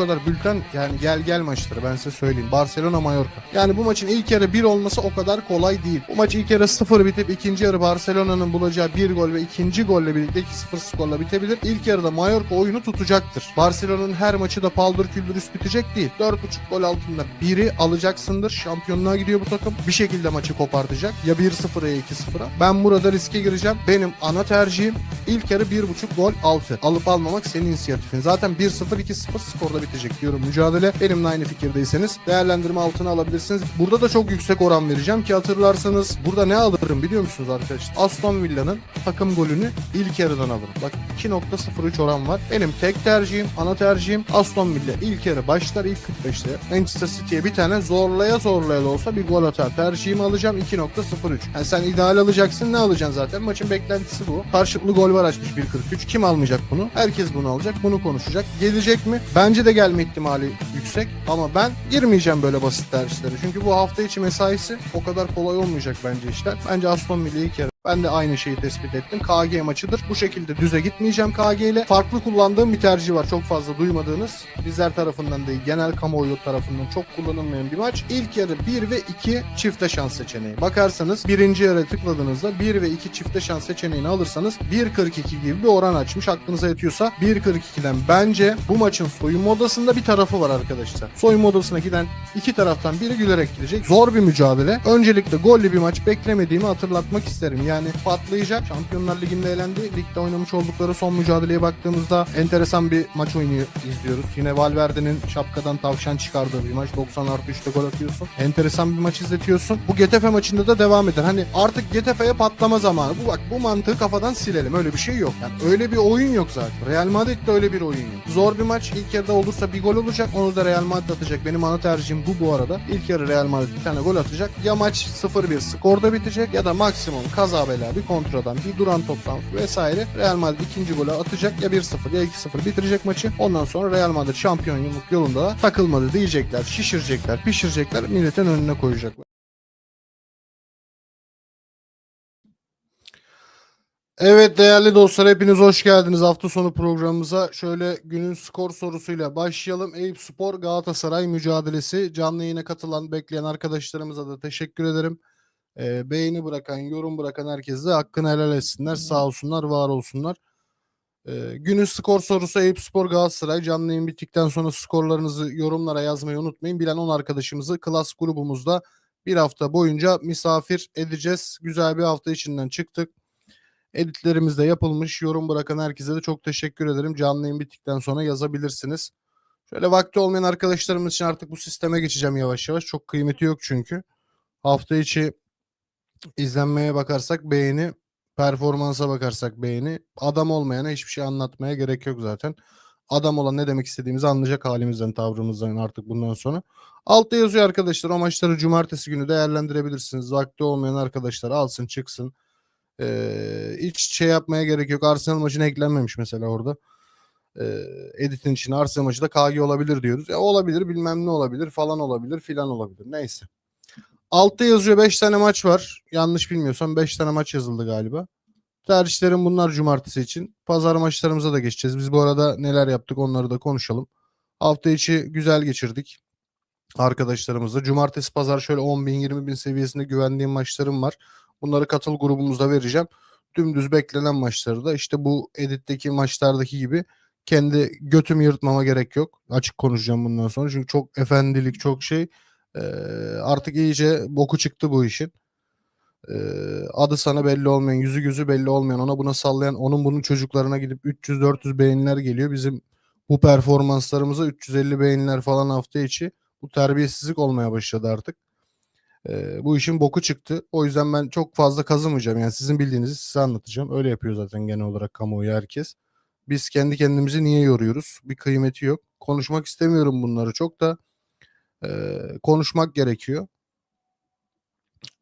kadar bülten yani gel gel maçları ben size söyleyeyim. Barcelona Mallorca. Yani bu maçın ilk yarı 1 olması o kadar kolay değil. Bu maç ilk yarı 0 bitip ikinci yarı Barcelona'nın bulacağı bir gol ve ikinci golle birlikte 2-0 skorla bitebilir. İlk yarıda Mallorca oyunu tutacaktır. Barcelona'nın her maçı da paldır küldür üst bitecek değil. 4.5 gol altında biri alacaksındır. Şampiyonluğa gidiyor bu takım. Bir şekilde maçı kopartacak. Ya 1-0'a ya 2-0'a. Ben burada riske gireceğim. Benim ana tercihim ilk yarı 1.5 gol altı. Alıp almamak senin inisiyatifin. Zaten 1-0 2-0 skorda bitecek diyorum mücadele. Benimle aynı fikirdeyseniz değerlendirme altına alabilirsiniz. Burada da çok yüksek oran vereceğim ki hatırlarsanız burada ne alırım biliyor musunuz arkadaşlar? Aston Villa'nın takım golünü ilk yarıdan alırım. Bak 2.03 oran var. Benim tek tercihim, ana tercihim Aston Villa ilk yarı başlar ilk 45'te. Manchester City'ye bir tane zorlaya zorlaya da olsa bir gol atar. Tercihimi alacağım 2.03. Yani sen ideal alacaksın ne alacaksın zaten? Maçın beklentisi bu. Karşılıklı gol var açmış 1.43. Kim almayacak bunu? Herkes bunu alacak. Bunu konuşacak. Gelecek mi? Bence de gelme ihtimali yüksek. Ama ben girmeyeceğim böyle basit tercihlere. Çünkü bu hafta içi mesaisi o kadar kolay olmayacak bence işler. Bence Aston Villa ilk yarı ben de aynı şeyi tespit ettim. KG maçıdır. Bu şekilde düze gitmeyeceğim KG ile. Farklı kullandığım bir tercih var. Çok fazla duymadığınız. Bizler tarafından değil, genel kamuoyu tarafından çok kullanılmayan bir maç. İlk yarı 1 ve 2 çifte şans seçeneği. Bakarsanız birinci yarı tıkladığınızda 1 ve 2 çifte şans seçeneğini alırsanız 1.42 gibi bir oran açmış. Aklınıza yatıyorsa 1.42'den bence bu maçın soyunma odasında bir tarafı var arkadaşlar. Soyunma odasına giden iki taraftan biri gülerek gidecek. Zor bir mücadele. Öncelikle gollü bir maç beklemediğimi hatırlatmak isterim. Yani patlayacak. Şampiyonlar Ligi'nde elendi. Ligde oynamış oldukları son mücadeleye baktığımızda enteresan bir maç oynuyor izliyoruz. Yine Valverde'nin şapkadan tavşan çıkardığı bir maç. 90 artı 3'te gol atıyorsun. Enteresan bir maç izletiyorsun. Bu Getafe maçında da devam eder. Hani artık Getafe'ye patlama zamanı. Bu bak bu mantığı kafadan silelim. Öyle bir şey yok. Yani öyle bir oyun yok zaten. Real Madrid'de öyle bir oyun yok. Zor bir maç. İlk yarıda olursa bir gol olacak. Onu da Real Madrid atacak. Benim ana tercihim bu bu arada. İlk yarı Real Madrid bir tane gol atacak. Ya maç 0-1 skorda bitecek ya da maksimum kaza bela bir kontradan bir duran toptan vesaire Real Madrid ikinci golü atacak ya 1-0 ya 2-0 bitirecek maçı. Ondan sonra Real Madrid şampiyonluk yolunda da takılmadı diyecekler, şişirecekler, pişirecekler, milletin önüne koyacaklar. Evet değerli dostlar hepiniz hoş geldiniz hafta sonu programımıza. Şöyle günün skor sorusuyla başlayalım. Eyüp Spor Galatasaray mücadelesi. Canlı yayına katılan bekleyen arkadaşlarımıza da teşekkür ederim. Ee, beğeni bırakan, yorum bırakan herkese de hakkını helal etsinler. Sağ olsunlar, var olsunlar. Ee, günün skor sorusu Eyüp Spor Galatasaray. Canlı yayın bittikten sonra skorlarınızı yorumlara yazmayı unutmayın. Bilen 10 arkadaşımızı klas grubumuzda bir hafta boyunca misafir edeceğiz. Güzel bir hafta içinden çıktık. Editlerimiz de yapılmış. Yorum bırakan herkese de çok teşekkür ederim. Canlı yayın bittikten sonra yazabilirsiniz. Şöyle vakti olmayan arkadaşlarımız için artık bu sisteme geçeceğim yavaş yavaş. Çok kıymeti yok çünkü. Hafta içi izlenmeye bakarsak beğeni, performansa bakarsak beğeni. Adam olmayana hiçbir şey anlatmaya gerek yok zaten. Adam olan ne demek istediğimizi anlayacak halimizden, tavrımızdan artık bundan sonra. Altta yazıyor arkadaşlar o maçları cumartesi günü değerlendirebilirsiniz. Vakti olmayan arkadaşlar alsın çıksın. Ee, hiç şey yapmaya gerek yok. Arsenal maçına eklenmemiş mesela orada. Ee, editin içine Arsenal maçı da KG olabilir diyoruz. Ya olabilir bilmem ne olabilir falan olabilir filan olabilir. Neyse. Altta yazıyor 5 tane maç var. Yanlış bilmiyorsam 5 tane maç yazıldı galiba. Tercihlerim bunlar cumartesi için. Pazar maçlarımıza da geçeceğiz. Biz bu arada neler yaptık onları da konuşalım. Hafta içi güzel geçirdik arkadaşlarımızla. Cumartesi pazar şöyle 10 bin 20 bin seviyesinde güvendiğim maçlarım var. Bunları katıl grubumuzda vereceğim. Dümdüz beklenen maçları da işte bu editteki maçlardaki gibi kendi götümü yırtmama gerek yok. Açık konuşacağım bundan sonra. Çünkü çok efendilik çok şey. Ee, artık iyice boku çıktı bu işin. Ee, adı sana belli olmayan, yüzü gözü belli olmayan, ona buna sallayan, onun bunun çocuklarına gidip 300-400 beğeniler geliyor. Bizim bu performanslarımıza 350 beğeniler falan hafta içi. Bu terbiyesizlik olmaya başladı artık. Ee, bu işin boku çıktı. O yüzden ben çok fazla kazımayacağım. Yani sizin bildiğinizi size anlatacağım. Öyle yapıyor zaten genel olarak kamuoyu herkes. Biz kendi kendimizi niye yoruyoruz? Bir kıymeti yok. Konuşmak istemiyorum bunları çok da e, konuşmak gerekiyor.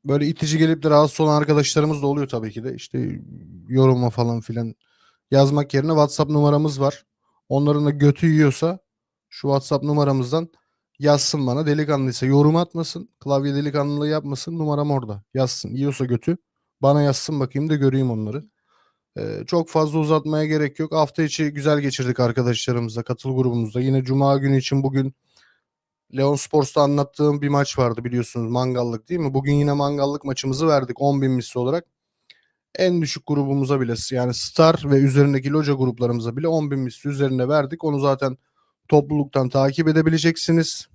Böyle itici gelip de rahatsız olan arkadaşlarımız da oluyor tabii ki de. İşte yoruma falan filan yazmak yerine WhatsApp numaramız var. Onların da götü yiyorsa şu WhatsApp numaramızdan yazsın bana. Delikanlıysa yorum atmasın. Klavye delikanlılığı yapmasın. Numaram orada. Yazsın. Yiyorsa götü. Bana yazsın bakayım da göreyim onları. Ee, çok fazla uzatmaya gerek yok. Hafta içi güzel geçirdik arkadaşlarımızla, katıl grubumuzda. Yine Cuma günü için bugün Leon Sports'ta anlattığım bir maç vardı biliyorsunuz mangallık değil mi? Bugün yine mangallık maçımızı verdik 10.000 misli olarak. En düşük grubumuza bile yani Star ve üzerindeki loca gruplarımıza bile 10.000 misli üzerinde verdik. Onu zaten topluluktan takip edebileceksiniz.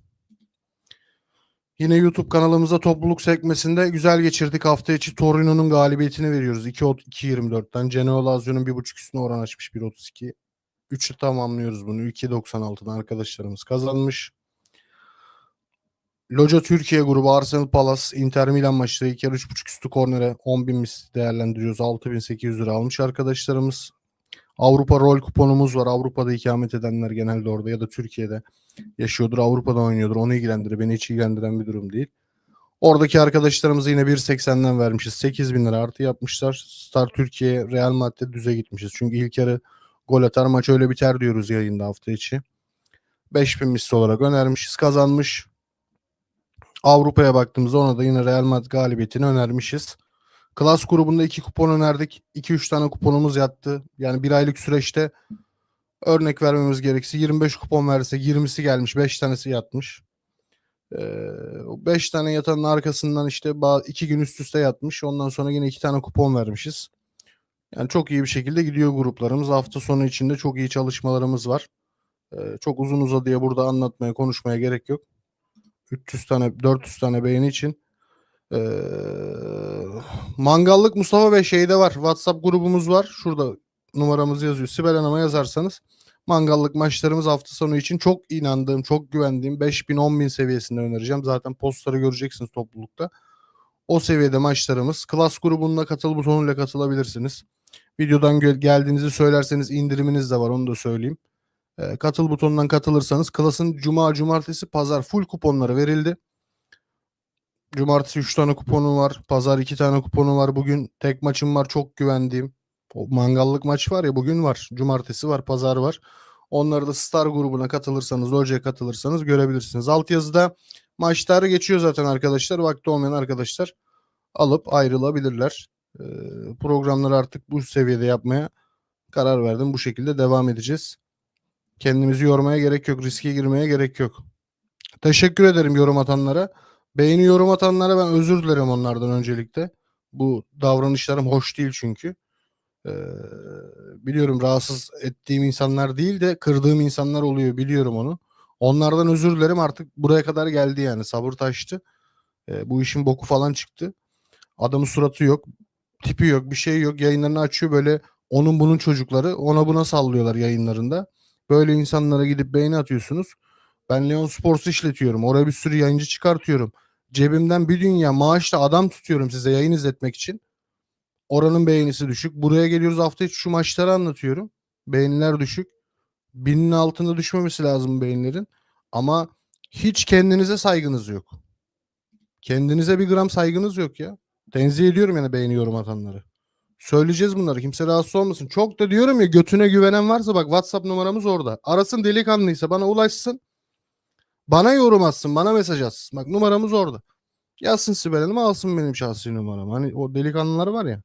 Yine YouTube kanalımızda topluluk sekmesinde güzel geçirdik. Hafta içi Torino'nun galibiyetini veriyoruz. 2.24'ten. Genoa Lazio'nun 1.5 üstüne oran açmış 1.32. 3'ü tamamlıyoruz bunu. 2.96'dan arkadaşlarımız kazanmış. Loca Türkiye grubu Arsenal Palace Inter Milan maçları ilk yarı 3.5 üstü kornere 10.000 mis değerlendiriyoruz. 6.800 lira almış arkadaşlarımız. Avrupa rol kuponumuz var. Avrupa'da ikamet edenler genelde orada ya da Türkiye'de yaşıyordur. Avrupa'da oynuyordur. Onu ilgilendirir. Beni hiç ilgilendiren bir durum değil. Oradaki arkadaşlarımıza yine 1.80'den vermişiz. 8 bin lira artı yapmışlar. Star Türkiye Real Madrid düze gitmişiz. Çünkü ilk yarı gol atar maç öyle biter diyoruz yayında hafta içi. 5000 misli olarak önermişiz. Kazanmış. Avrupa'ya baktığımızda ona da yine Real Madrid galibiyetini önermişiz. Klas grubunda iki kupon önerdik. 2-3 tane kuponumuz yattı. Yani bir aylık süreçte örnek vermemiz gerekirse 25 kupon verse 20'si gelmiş 5 tanesi yatmış. 5 tane yatanın arkasından işte 2 gün üst üste yatmış. Ondan sonra yine 2 tane kupon vermişiz. Yani çok iyi bir şekilde gidiyor gruplarımız. Hafta sonu içinde çok iyi çalışmalarımız var. Ee, çok uzun uzadıya burada anlatmaya, konuşmaya gerek yok. 300 tane, 400 tane beğeni için. Ee, mangallık Mustafa Bey şeyde var. WhatsApp grubumuz var. Şurada numaramız yazıyor. Sibel Hanım'a yazarsanız mangallık maçlarımız hafta sonu için çok inandığım, çok güvendiğim 5000 10000 seviyesinde önereceğim. Zaten postları göreceksiniz toplulukta. O seviyede maçlarımız. Klas grubuna katıl butonuyla katılabilirsiniz. Videodan gel- geldiğinizi söylerseniz indiriminiz de var onu da söyleyeyim. Ee, katıl butonundan katılırsanız Klas'ın cuma, cumartesi, pazar full kuponları verildi. Cumartesi 3 tane kuponu var. Pazar 2 tane kuponu var. Bugün tek maçım var. Çok güvendiğim. O mangallık maç var ya bugün var. Cumartesi var. Pazar var. Onları da Star grubuna katılırsanız, Loja'ya katılırsanız görebilirsiniz. Altyazıda maçları geçiyor zaten arkadaşlar. Vakti olmayan arkadaşlar alıp ayrılabilirler. Ee, programları artık bu seviyede yapmaya karar verdim. Bu şekilde devam edeceğiz. Kendimizi yormaya gerek yok. Riske girmeye gerek yok. Teşekkür ederim yorum atanlara. Beğeni yorum atanlara ben özür dilerim onlardan öncelikle. Bu davranışlarım hoş değil çünkü. Ee, biliyorum rahatsız ettiğim insanlar değil de kırdığım insanlar oluyor biliyorum onu. Onlardan özür dilerim artık buraya kadar geldi yani sabır taştı. Ee, bu işin boku falan çıktı. Adamın suratı yok, tipi yok, bir şey yok. Yayınlarını açıyor böyle onun bunun çocukları ona buna sallıyorlar yayınlarında. Böyle insanlara gidip beğeni atıyorsunuz. Ben Leon Sports'u işletiyorum. Oraya bir sürü yayıncı çıkartıyorum. Cebimden bir dünya maaşla adam tutuyorum size yayın izletmek için. Oranın beğenisi düşük. Buraya geliyoruz hafta içi şu maçları anlatıyorum. Beğeniler düşük. Binin altında düşmemesi lazım beğenilerin. Ama hiç kendinize saygınız yok. Kendinize bir gram saygınız yok ya. Tenzih ediyorum yani beğeni yorum atanları. Söyleyeceğiz bunları. Kimse rahatsız olmasın. Çok da diyorum ya götüne güvenen varsa bak WhatsApp numaramız orada. Arasın delikanlıysa bana ulaşsın. Bana yorum atsın. Bana mesaj atsın. Bak numaramız orada. Yazsın Sibel Hanım alsın benim şahsi numaramı. Hani o delikanlılar var ya.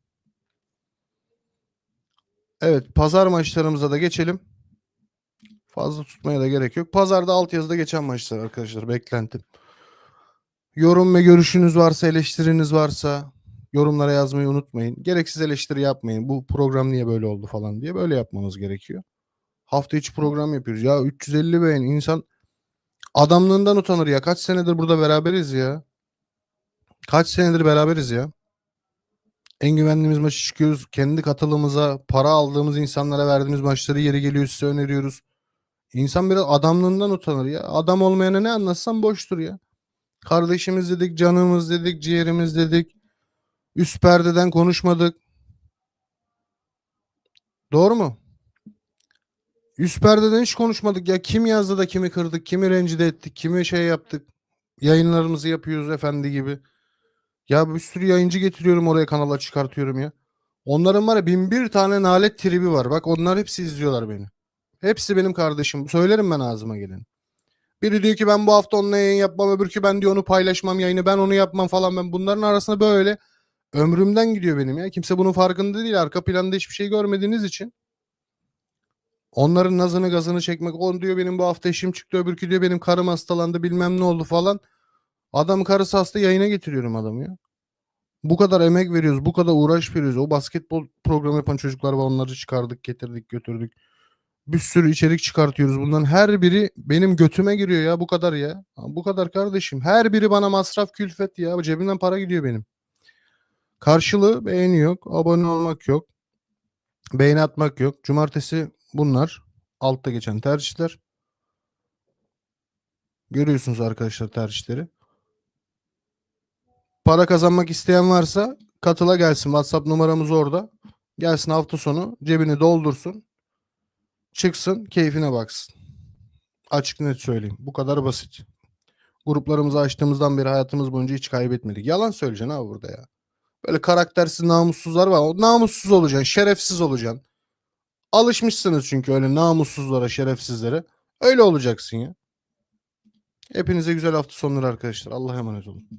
Evet pazar maçlarımıza da geçelim. Fazla tutmaya da gerek yok. Pazarda altyazıda geçen maçlar arkadaşlar beklentim. Yorum ve görüşünüz varsa, eleştiriniz varsa yorumlara yazmayı unutmayın. Gereksiz eleştiri yapmayın. Bu program niye böyle oldu falan diye böyle yapmanız gerekiyor. Hafta içi program yapıyoruz. Ya 350 beğen insan adamlığından utanır ya. Kaç senedir burada beraberiz ya. Kaç senedir beraberiz ya. En güvendiğimiz maçı çıkıyoruz. Kendi katılımıza, para aldığımız insanlara verdiğimiz maçları yeri geliyor size öneriyoruz. İnsan biraz adamlığından utanır ya. Adam olmayana ne anlatsan boştur ya. Kardeşimiz dedik, canımız dedik, ciğerimiz dedik. Üst perdeden konuşmadık. Doğru mu? Üst perdeden hiç konuşmadık ya. Kim yazdı da kimi kırdık, kimi rencide ettik, kimi şey yaptık. Yayınlarımızı yapıyoruz efendi gibi. Ya bir sürü yayıncı getiriyorum oraya kanala çıkartıyorum ya. Onların var ya bin bir tane nalet tribi var. Bak onlar hepsi izliyorlar beni. Hepsi benim kardeşim. Söylerim ben ağzıma gelin. Biri diyor ki ben bu hafta onunla yayın yapmam. Öbürkü ben diyor onu paylaşmam yayını. Ben onu yapmam falan. Ben bunların arasında böyle Ömrümden gidiyor benim ya. Kimse bunun farkında değil. Arka planda hiçbir şey görmediğiniz için. Onların nazını gazını çekmek. On diyor benim bu hafta işim çıktı. Öbürkü diyor benim karım hastalandı bilmem ne oldu falan. Adam karısı hasta yayına getiriyorum adamı ya. Bu kadar emek veriyoruz. Bu kadar uğraş veriyoruz. O basketbol programı yapan çocuklar var. Onları çıkardık getirdik götürdük. Bir sürü içerik çıkartıyoruz. Bunların her biri benim götüme giriyor ya. Bu kadar ya. Bu kadar kardeşim. Her biri bana masraf külfet ya. Cebimden para gidiyor benim. Karşılığı beğeni yok. Abone olmak yok. Beğeni atmak yok. Cumartesi bunlar. Altta geçen tercihler. Görüyorsunuz arkadaşlar tercihleri. Para kazanmak isteyen varsa katıla gelsin. WhatsApp numaramız orada. Gelsin hafta sonu cebini doldursun. Çıksın keyfine baksın. Açık net söyleyeyim. Bu kadar basit. Gruplarımızı açtığımızdan beri hayatımız boyunca hiç kaybetmedik. Yalan söyleyeceksin abi burada ya. Böyle karaktersiz namussuzlar var. O namussuz olacaksın. Şerefsiz olacaksın. Alışmışsınız çünkü öyle namussuzlara, şerefsizlere. Öyle olacaksın ya. Hepinize güzel hafta sonları arkadaşlar. Allah'a emanet olun.